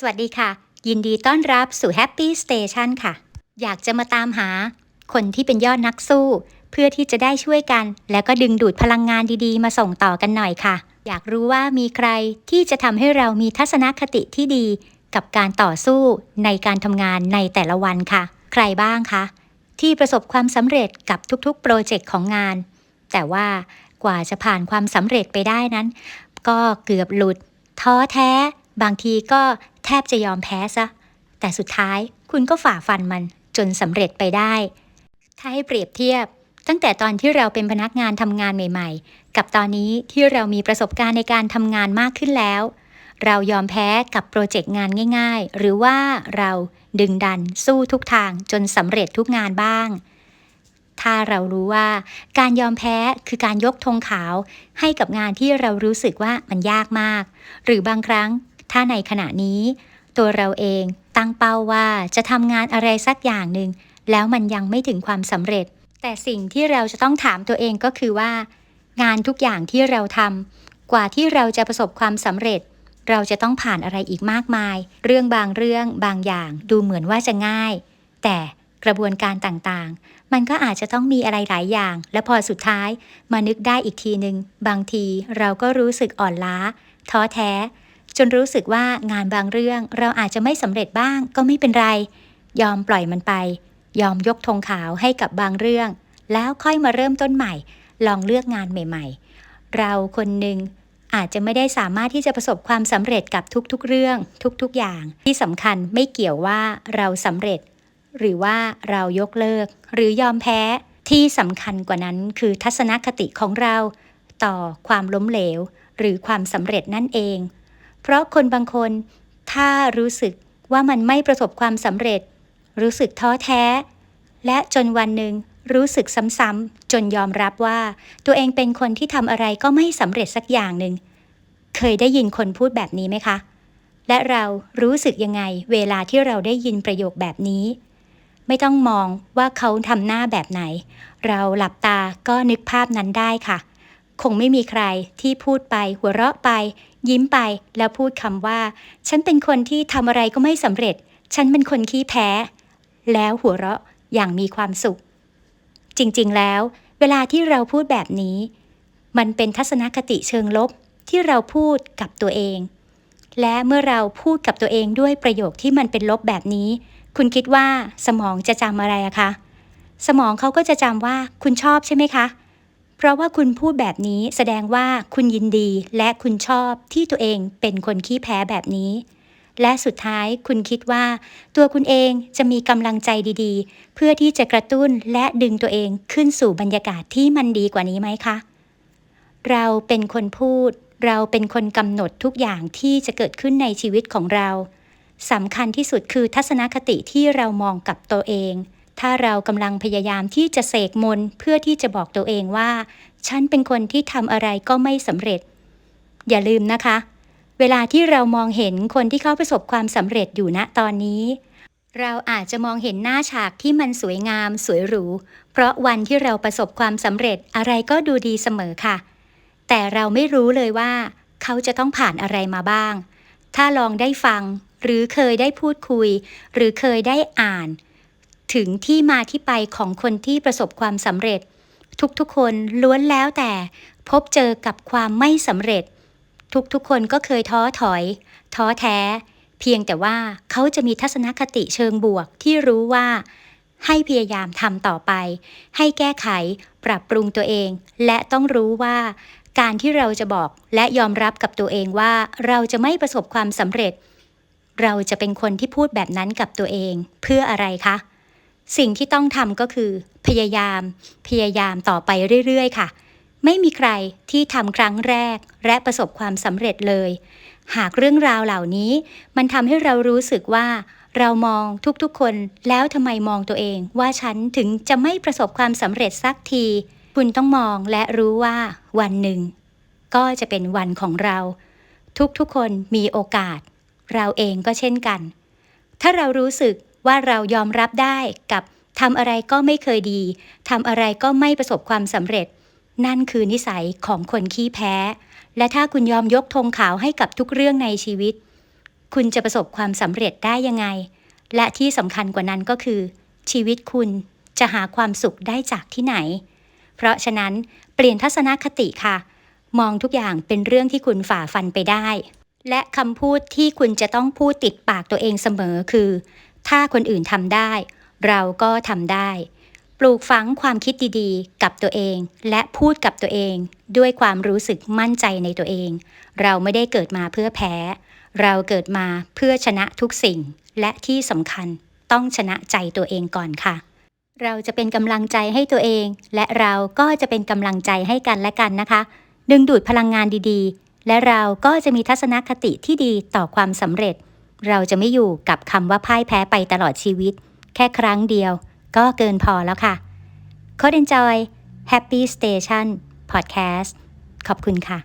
สวัสดีค่ะ ยินดีต้อนรับสู่ Happy Station ค่ะ อยากจะมาตามหา คนที่เป็นยอดนักสู้ เพื่อที่จะได้ช่วยกัน แล้วก็ดึงดูดพลังงานดีๆ มาส่งต่อกันหน่อยค่ะ อยากรู้ว่ามีใครที่จะทำให้เรามีทัศนคติที่ดี กับการต่อสู้ในการทำงานในแต่ละวันค่ะ ใครบ้างคะที่ประสบความสำเร็จกับทุกๆ โปรเจกต์ของงาน แต่ว่ากว่าจะผ่านความสำเร็จไปได้นั้น ก็เกือบหลุด ท้อแท้ บางทีก็ แทบจะยอมแพ้ซะ แต่สุดท้ายคุณก็ฝ่าฟันมันจนสำเร็จไปได้ ถ้าให้เปรียบเทียบ ตั้งแต่ตอนที่เราเป็นพนักงานทำงานใหม่ ๆ กับตอนนี้ที่เรามีประสบการณ์ในการทำงานมากขึ้นแล้ว เรายอมแพ้กับโปรเจกต์งานง่าย ๆ หรือว่าเราดึงดันสู้ทุกทางจนสำเร็จทุกงานบ้าง ถ้าเรารู้ว่าการยอมแพ้คือการยกธงขาวให้กับงานที่เรารู้สึกว่ามันยากมาก หรือบางครั้ง ถ้าในขณะนี้ ตัวเราเองตั้งเป้าว่าจะทำงานอะไรสักอย่างหนึ่งแล้วมันยังไม่ถึงความสำเร็จ แต่สิ่งที่เราจะต้องถามตัวเองก็คือว่า งานทุกอย่างที่เราทำกว่าที่เราจะประสบความสำเร็จ เราจะต้องผ่านอะไรอีกมากมาย เรื่องบางเรื่องบางอย่างดูเหมือนว่าจะง่าย แต่กระบวนการต่างๆ มันก็อาจจะต้องมีอะไรหลายอย่าง และพอสุดท้ายมานึกได้อีกทีหนึ่งบางทีเราก็รู้สึกอ่อนล้า ท้อแท้ จนรู้สึกว่างานบางเรื่องเราอาจจะไม่สำเร็จบ้างก็ไม่เป็นไร ยอมปล่อยมันไป ยอมยกธงขาวให้กับบางเรื่อง แล้วค่อยมาเริ่มต้นใหม่ ลองเลือกงานใหม่ ๆ เราคนหนึ่งอาจจะไม่ได้สามารถที่จะประสบความสำเร็จกับทุกๆ เรื่อง ทุกๆ อย่าง ที่สำคัญไม่เกี่ยวว่าเราสำเร็จ หรือว่าเรายกเลิก หรือยอมแพ้ที่สำคัญกว่านั้นคือทัศนคติของเรา ต่อความล้มเหลว หรือความสำเร็จนั่นเอง เพราะคนบางคน ถ้ารู้สึกว่ามันไม่ประสบความสำเร็จ รู้สึกท้อแท้ และจนวันหนึ่งรู้สึกซ้ำๆจนยอมรับว่า ตัวเองเป็นคนที่ทำอะไรก็ไม่สำเร็จสักอย่างหนึ่งเคยได้ยินคนพูดแบบนี้ไหมคะ และเรารู้สึกยังไงเวลาที่เราได้ยินประโยคแบบนี้ ไม่ต้องมองว่าเขาทำหน้าแบบไหน เราหลับตาก็นึกภาพนั้นได้ค่ะ คงไม่มีใครที่พูดไปหัวเราะไป ยิ้มไปแล้วพูดคำว่า ฉันเป็นคนที่ทำอะไรก็ไม่สำเร็จ ฉันเป็นคนขี้แพ้ แล้วหัวเราะอย่างมีความสุข จริงๆแล้ว เวลาที่เราพูดแบบนี้ มันเป็นทัศนคติเชิงลบที่เราพูดกับตัวเอง และเมื่อเราพูดกับตัวเองด้วยประโยคที่มันเป็นลบแบบนี้ คุณคิดว่าสมองจะจำอะไรอะคะ สมองเขาก็จะจำว่าคุณชอบใช่ไหมคะ เพราะว่าคุณพูดแบบนี้แสดงว่าคุณยินดีและคุณชอบที่ตัวเองเป็นคนขี้แพ้แบบนี้ และสุดท้ายคุณคิดว่า ตัวคุณเองจะมีกำลังใจดีๆ เพื่อที่จะกระตุ้นและดึงตัวเองขึ้นสู่บรรยากาศที่มันดีกว่านี้ไหมคะ เราเป็นคนพูด เราเป็นคนกำหนดทุกอย่างที่จะเกิดขึ้นในชีวิตของเราสำคัญที่สุดคือทัศนคติที่เรามองกับตัวเอง ถ้าเรากำลังพยายามที่จะเสกมนเพื่อที่จะบอกตัวเองว่า ฉันเป็นคนที่ทำอะไรก็ไม่สำเร็จ อย่าลืมนะคะ เวลาที่เรามองเห็นคนที่เขาประสบความสำเร็จอยู่ณตอนนี้ เราอาจจะมองเห็นหน้าฉากที่มันสวยงาม สวยหรู เพราะวันที่เราประสบความสำเร็จอะไรก็ดูดีเสมอค่ะ แต่เราไม่รู้เลยว่า เขาจะต้องผ่านอะไรมาบ้าง ถ้าลองได้ฟัง หรือเคยได้พูดคุย หรือเคยได้อ่าน ถึงที่มาที่ไปของคนที่ประสบความสำเร็จ ทุกๆคนล้วนแล้วแต่พบเจอกับความไม่สำเร็จ ทุกๆคนก็เคยท้อถอย ท้อแท้ เพียงแต่ว่าเขาจะมีทัศนคติเชิงบวกที่รู้ว่า ให้พยายามทำต่อไป ให้แก้ไขปรับปรุงตัวเอง และต้องรู้ว่าการที่เราจะบอกและยอมรับกับตัวเองว่าเราจะไม่ประสบความสำเร็จ เราจะเป็นคนที่พูดแบบนั้นกับตัวเอง เพื่ออะไรคะ สิ่งที่ต้องทำก็คือ พยายาม พยายามต่อไปเรื่อยๆ ค่ะ ไม่มีใครที่ทำครั้งแรกและประสบความสำเร็จเลย หากเรื่องราวเหล่านี้ มันทำให้เรารู้สึกว่า เรามองทุกๆคนแล้วทำไมมองตัวเอง ว่าฉันถึงจะไม่ประสบความสำเร็จสักที คุณต้องมองและรู้ว่าวันหนึ่ง ก็จะเป็นวันของเรา ทุกๆคนมีโอกาส เราเองก็เช่นกัน ถ้าเรารู้สึก ว่าเรายอมรับได้กับทำอะไรก็ไม่เคยดีทำอะไรก็ไม่ประสบความสำเร็จ นั่นคือนิสัยของคนขี้แพ้ และถ้าคุณยอมยกธงขาวให้กับทุกเรื่องในชีวิต คุณจะประสบความสำเร็จได้ยังไง และที่สำคัญกว่านั้นก็คือ ชีวิตคุณจะหาความสุขได้จากที่ไหน เพราะฉะนั้นเปลี่ยนทัศนคติค่ะ มองทุกอย่างเป็นเรื่องที่คุณฝ่าฟันไปได้ และคำพูดที่คุณจะต้องพูดติดปากตัวเองเสมอคือ ถ้าคนอื่นทำได้ เราก็ทำได้ ปลูกฝังความคิดดีๆ กับตัวเอง และพูดกับตัวเอง ด้วยความรู้สึกมั่นใจในตัวเอง เราไม่ได้เกิดมาเพื่อแพ้ เราเกิดมาเพื่อชนะทุกสิ่ง และที่สำคัญต้องชนะใจตัวเองก่อนค่ะ เราจะเป็นกำลังใจให้ตัวเอง และเราก็จะเป็นกำลังใจให้กันและกันนะคะ ดึงดูดพลังงานดีๆ และเราก็จะมีทัศนคติที่ดีต่อความสำเร็จ เราจะไม่อยู่กับคำว่าพ่ายแพ้ไปตลอดชีวิต แค่ครั้งเดียว ก็เกินพอแล้วค่ะ c o d Enjoy Happy Station Podcast ขอบคุณค่ะ